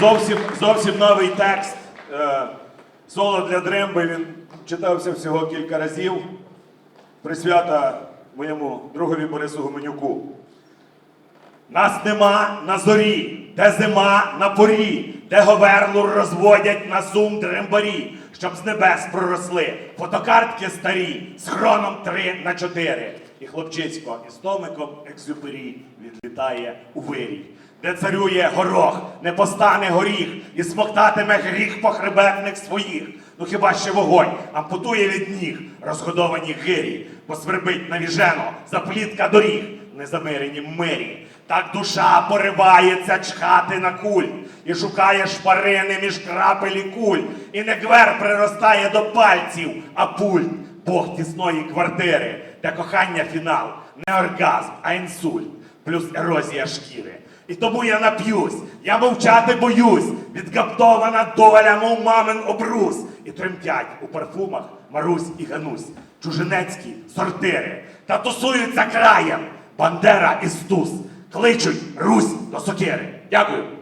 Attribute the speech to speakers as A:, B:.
A: Зовсім, зовсім новий текст. Е, Соло для дремби. Він читався всього кілька разів. Присвята моєму другові Борису Гуменюку. Нас нема на зорі, де зима на порі, де говерлу розводять на сум дрембарі, щоб з небес проросли фотокартки старі з хроном 3 на 4. І хлопчисько із томиком екзюпері відлітає у вирій, де царює горох, не постане горіх, і смоктатиме гріх похребетних своїх. Ну хіба ще вогонь ампутує від ніг розгодовані гирі, посвербить навіжено заплітка доріг, незамирені мирі. Так душа поривається чхати на куль і шукає шпарини між крапелі куль, і не гвер приростає до пальців, а пульт Бог тісної квартири, де кохання фінал, не оргазм, а інсульт, плюс ерозія шкіри. І тому я нап'юсь, я мовчати боюсь, відгаптована доля, мов мамин обрус, і тремтять у парфумах Марусь і Ганусь, чужинецькі сортири, та тусуються краєм Бандера і Стус, кличуть Русь до сокири. Дякую.